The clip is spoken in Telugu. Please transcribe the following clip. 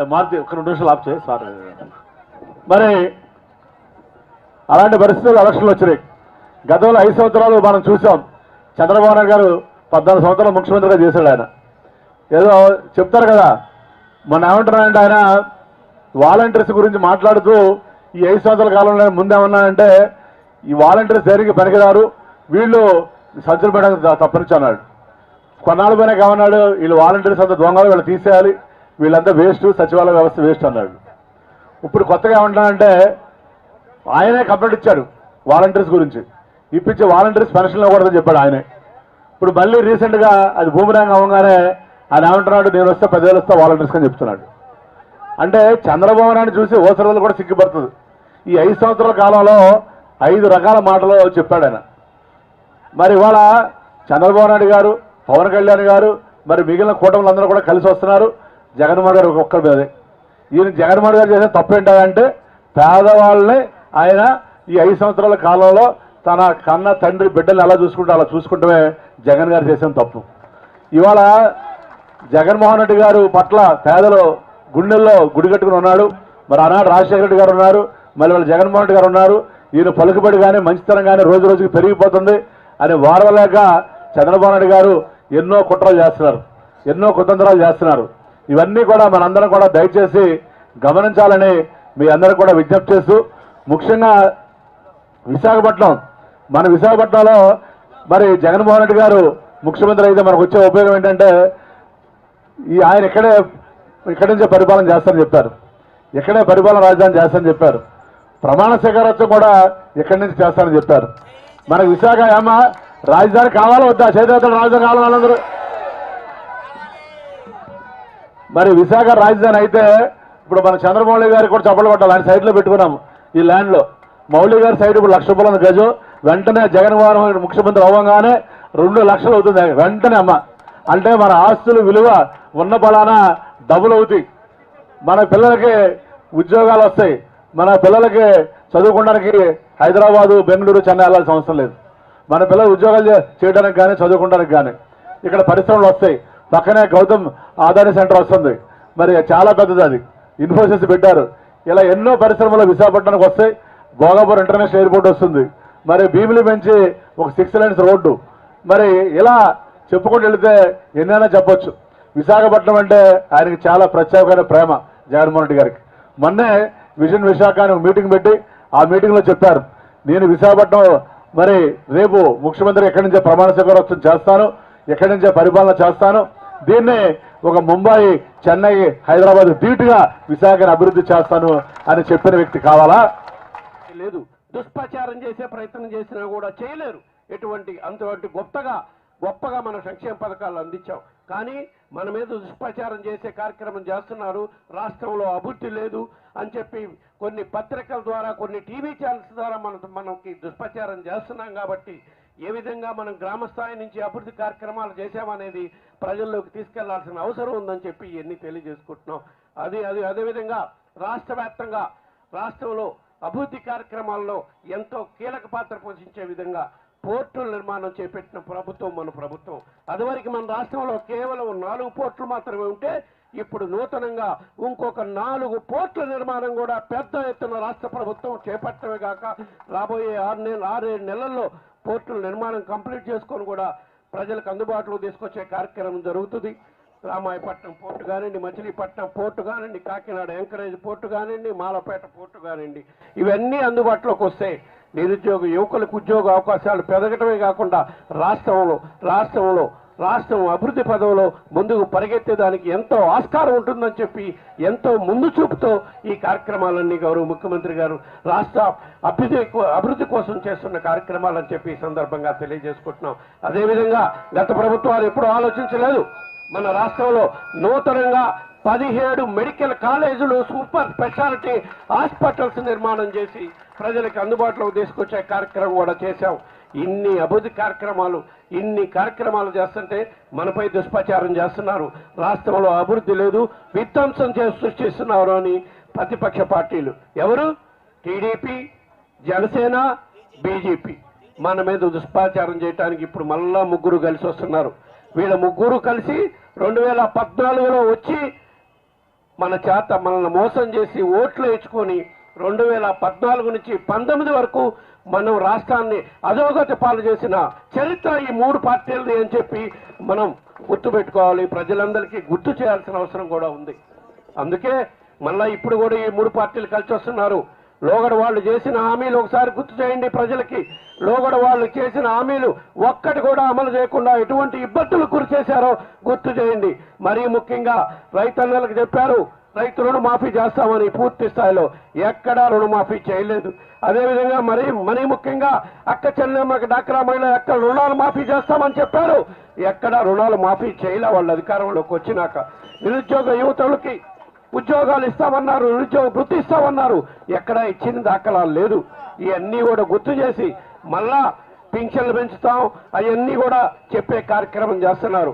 మారుతి ఒక రెండు నిమిషాలు ఆప్ చేయి. సార్. మరి అలాంటి పరిస్థితులు ఎలక్షన్లు వచ్చినాయి. గతంలో ఐదు సంవత్సరాలు మనం చూసాం. చంద్రబాబు నాయుడు గారు పద్నాలుగు సంవత్సరాలు ముఖ్యమంత్రిగా చేశాడు ఆయన. ఏదో చెప్తారు కదా మొన్న ఏమంటున్నారంటే ఆయన వాలంటీర్స్ గురించి మాట్లాడుతూ ఈ ఐదు సంవత్సరాల కాలంలో ముందేమన్నానంటే ఈ వాలంటీర్స్ దేనికి పనికిరారు? వీళ్ళు సంచులు పెట్టడానికి తప్పనిచ్చి అన్నాడు. కొన్నాళ్ళు పైన ఏమన్నాడు? వీళ్ళు వాలంటీర్స్ అంతా దొంగలు వీళ్ళు తీసేయాలి. వీళ్ళంతా వేస్ట్ సచివాలయ వ్యవస్థ వేస్ట్ అన్నాడు. ఇప్పుడు కొత్తగా ఏమంటానంటే ఆయనే కంప్లైంట్ ఇచ్చాడు వాలంటీర్స్ గురించి. ఇప్పించి వాలంటీర్స్ పెన్షన్లు ఇవ్వకూడదని చెప్పాడు ఆయనే. ఇప్పుడు మళ్ళీ రీసెంట్గా అది భూమిరాంగ్ అవ్వగానే ఆయన ఏమంటున్నాడు నేను వస్తే పదివేలు వస్తే వాలంటీర్స్ అని చెప్తున్నాడు. అంటే చంద్రబాబు నాయుడు చూసి ఓసరదలు కూడా సిగ్గుపడుతుంది. ఈ ఐదు సంవత్సరాల కాలంలో ఐదు రకాల మాటలు చెప్పాడు ఆయన. మరి ఇవాళ చంద్రబాబు నాయుడు గారు పవన్ కళ్యాణ్ గారు మరి మిగిలిన కూటములందరూ కూడా కలిసి వస్తున్నారు. జగన్మోహన్ గారు ఒక్కరి మీదే ఈయన జగన్మోహన్ గారు చేసిన తప్పు ఏంటంటే పేదవాళ్ళని ఆయన ఈ ఐదు సంవత్సరాల కాలంలో తన కన్న తండ్రి బిడ్డలు ఎలా చూసుకుంటే అలా చూసుకుంటమే జగన్ గారు చేసిన తప్పు. ఇవాళ జగన్మోహన్ రెడ్డి గారు పట్ల పేదలు గుండెల్లో గుడి కట్టుకుని ఉన్నాడు మరి ఆనాడు రాజశేఖర రెడ్డి గారు ఉన్నారు. మళ్ళీ వాళ్ళు జగన్మోహన్ రెడ్డి గారు ఉన్నారు. ఈయన పలుకుబడి కానీ మంచితనం కానీ రోజు రోజుకి పెరిగిపోతుంది అని వారవలేక చంద్రబాబు నాయుడు గారు ఎన్నో కుట్రలు చేస్తున్నారు. ఎన్నో కుతంత్రాలు చేస్తున్నారు. ఇవన్నీ కూడా మనందరం కూడా దయచేసి గమనించాలని మీ అందరూ కూడా విజ్ఞప్తి చేస్తూ ముఖ్యంగా విశాఖపట్నం. మన విశాఖపట్నంలో మరి జగన్మోహన్ రెడ్డి గారు ముఖ్యమంత్రి అయితే మనకు వచ్చే ఉపయోగం ఏంటంటే ఈ ఆయన ఇక్కడే ఇక్కడి నుంచే పరిపాలన చేస్తారని చెప్పారు. ఇక్కడే పరిపాలన రాజధాని చేస్తారని చెప్పారు. ప్రమాణ స్వీకారోత్సవం కూడా ఇక్కడి నుంచి చేస్తారని చెప్పారు. మనకు విశాఖ ఏమ రాజధాని కావాలా వద్దా? చేతి రాజధాని కావాలని వాళ్ళందరూ? మరి విశాఖ రాజధాని అయితే ఇప్పుడు మన చంద్రమౌళి గారికి కూడా చప్పలు కొట్టాలి. ఆయన సైట్లో పెట్టుకున్నాము ఈ ల్యాండ్లో మౌళి గారి సైడ్ ఇప్పుడు లక్ష రూపాయలు ఉంది గజం. వెంటనే జగన్మోహన్ ముఖ్యమంత్రి అవ్వగానే రెండు లక్షలు అవుతుంది. వెంటనే అమ్మ. అంటే మన ఆస్తుల విలువ ఉన్న బలాన డబుల్ అవుతాయి. మన పిల్లలకి ఉద్యోగాలు వస్తాయి. మన పిల్లలకి చదువుకోవడానికి హైదరాబాదు బెంగళూరు చెన్నై వెళ్ళాల్సిన అవసరం లేదు. మన పిల్లలు ఉద్యోగాలు చే- చేయడానికి కానీ చదువుకోవడానికి కానీ ఇక్కడ పరిశ్రమలు వస్తాయి. పక్కనే గౌతమ్ ఆదాని సెంటర్ వస్తుంది. మరి చాలా పెద్దది అది. ఇన్ఫోసిస్ పెట్టారు. ఇలా ఎన్నో పరిశ్రమలు విశాఖపట్నానికి వస్తాయి భోగాపూర్ ఇంటర్నేషనల్ ఎయిర్పోర్ట్ వస్తుంది. మరి భీమిలి పెంచి ఒక సిక్స్ లైన్స్ రోడ్డు. మరి ఇలా చెప్పుకుంటూ వెళితే ఎన్నైనా చెప్పొచ్చు. విశాఖపట్నం అంటే ఆయనకి చాలా ప్రత్యేకమైన ప్రేమ జగన్మోహన్ రెడ్డి గారికి. మొన్నే విజన్ విశాఖ అని మీటింగ్ పెట్టి ఆ మీటింగ్లో చెప్పారు. నేను విశాఖపట్నం మరి రేపు ముఖ్యమంత్రి ఎక్కడి నుంచే ప్రమాణ స్వీకారోత్సవం చేస్తాను ఎక్కడి నుంచే పరిపాలన చేస్తాను దీన్నే ఒక ముంబై చెన్నై హైదరాబాద్ ధీటుగా విశాఖను అభివృద్ధి చేస్తాను అని చెప్పిన వ్యక్తి కావాలా? లేదు. దుష్ప్రచారం చేసే ప్రయత్నం చేసినా కూడా చేయలేరు. ఎటువంటి అంతటి గొప్పగా గొప్పగా మన సంక్షేమ పథకాలు అందించాం. కానీ మన మీద దుష్ప్రచారం చేసే కార్యక్రమం చేస్తున్నారు. రాష్ట్రంలో అభివృద్ధి లేదు అని చెప్పి కొన్ని పత్రికల ద్వారా కొన్ని టీవీ ఛానల్స్ ద్వారా మన మనకి దుష్ప్రచారం చేస్తున్నాం కాబట్టి ఏ విధంగా మనం గ్రామ స్థాయి నుంచి అభివృద్ధి కార్యక్రమాలు చేశామనేది ప్రజల్లోకి తీసుకెళ్ళాల్సిన అవసరం ఉందని చెప్పి ఇవన్నీ తెలియజేసుకుంటున్నాం. అది అది అదేవిధంగా రాష్ట్ర వ్యాప్తంగా రాష్ట్రంలో అభివృద్ధి కార్యక్రమాల్లో ఎంతో కీలక పాత్ర పోషించే విధంగా పోర్టుల నిర్మాణం చేపట్టిన ప్రభుత్వం మన ప్రభుత్వం. అదివరకు మన రాష్ట్రంలో కేవలం నాలుగు పోర్టులు మాత్రమే ఉంటే ఇప్పుడు నూతనంగా ఇంకొక నాలుగు పోర్టుల నిర్మాణం కూడా పెద్ద ఎత్తున రాష్ట్ర ప్రభుత్వం చేపట్టమే కాక రాబోయే ఆరు నెల ఆరేడు నెలల్లో పోర్టుల నిర్మాణం కంప్లీట్ చేసుకొని కూడా ప్రజలకు అందుబాటులో తీసుకొచ్చే కార్యక్రమం జరుగుతుంది. రామాయపట్నం పోర్టు కానివ్వండి మచిలీపట్నం పోర్టు కానివ్వండి కాకినాడ ఎంకరేజ్ పోర్టు కానివ్వండి మాలపేట పోర్టు కానివ్వండి ఇవన్నీ అందుబాటులోకి వస్తాయి నిరుద్యోగ యువకులకు ఉద్యోగ అవకాశాలు పెరగటమే కాకుండా రాష్ట్రంలో రాష్ట్రంలో రాష్ట్రం అభివృద్ధి పదంలో ముందుకు పరిగెత్తేదానికి ఎంతో ఆస్కారం ఉంటుందని చెప్పి ఎంతో ముందు చూపుతో ఈ కార్యక్రమాలన్నీ గౌరవ ముఖ్యమంత్రి గారు రాష్ట్ర అభివృద్ధి అభివృద్ధి కోసం చేస్తున్న కార్యక్రమాలని చెప్పి ఈ సందర్భంగా తెలియజేసుకుంటున్నాం. అదేవిధంగా గత ప్రభుత్వాలు ఎప్పుడూ ఆలోచించలేదు. మన రాష్ట్రంలో నూతనంగా పదిహేడు మెడికల్ కాలేజీలు సూపర్ స్పెషాలిటీ హాస్పిటల్స్ నిర్మాణం చేసి ప్రజలకు అందుబాటులోకి తీసుకొచ్చే కార్యక్రమం కూడా చేశాం. ఇన్ని అభివృద్ధి కార్యక్రమాలు ఇన్ని కార్యక్రమాలు చేస్తుంటే మనపై దుష్ప్రచారం చేస్తున్నారు. రాష్ట్రంలో అభివృద్ధి లేదు విధ్వంసం చేసి సృష్టిస్తున్నారు అని ప్రతిపక్ష పార్టీలు. ఎవరు? TDP Janasena BJP. మన మీద దుష్ప్రచారం చేయడానికి ఇప్పుడు మళ్ళా ముగ్గురు కలిసి వస్తున్నారు. వీళ్ళ ముగ్గురు కలిసి రెండు వేల పద్నాలుగులో వచ్చి మన చేత మనల్ని మోసం చేసి ఓట్లు వేయించుకొని రెండు వేల పద్నాలుగు నుంచి పంతొమ్మిది వరకు మనం రాష్ట్రాన్ని అధోగతి పాలు చేసిన చరిత్ర ఈ మూడు పార్టీలది అని చెప్పి మనం గుర్తుపెట్టుకోవాలి ప్రజలందరికీ గుర్తు చేయాల్సిన అవసరం కూడా ఉంది. అందుకే మళ్ళీ ఇప్పుడు కూడా ఈ మూడు పార్టీలు కలిసి వస్తున్నారు. లోగడ వాళ్ళు చేసిన హామీలు ఒకసారి గుర్తు చేయండి ప్రజలకి. లోగడ వాళ్ళు చేసిన హామీలు ఒక్కటి కూడా అమలు చేయకుండా ఎటువంటి ఇబ్బందులు గురి చేశారో గుర్తు చేయండి. మరీ ముఖ్యంగా రైతన్నలకు చెప్పారు రైతు రుణమాఫీ చేస్తామని పూర్తి స్థాయిలో ఎక్కడా రుణమాఫీ చేయలేదు. అదేవిధంగా మరీ మరీ ముఖ్యంగా అక్క చెల్లెమ్మకి డాక్రా మహిళ ఎక్కడ రుణాలు మాఫీ చేస్తామని చెప్పారు. ఎక్కడా రుణాలు మాఫీ చేయలే వాళ్ళు అధికారంలోకి వచ్చినాక. నిరుద్యోగ యువతులకి ఉద్యోగాలు ఇస్తామన్నారు నిరుద్యోగ వృత్తి ఇస్తామన్నారు. ఎక్కడా ఇచ్చిన దాఖలాలు లేదు. ఇవన్నీ కూడా గుర్తు చేసి మళ్ళా పింఛన్లు పెంచుతాం అవన్నీ కూడా చెప్పే కార్యక్రమం చేస్తున్నారు.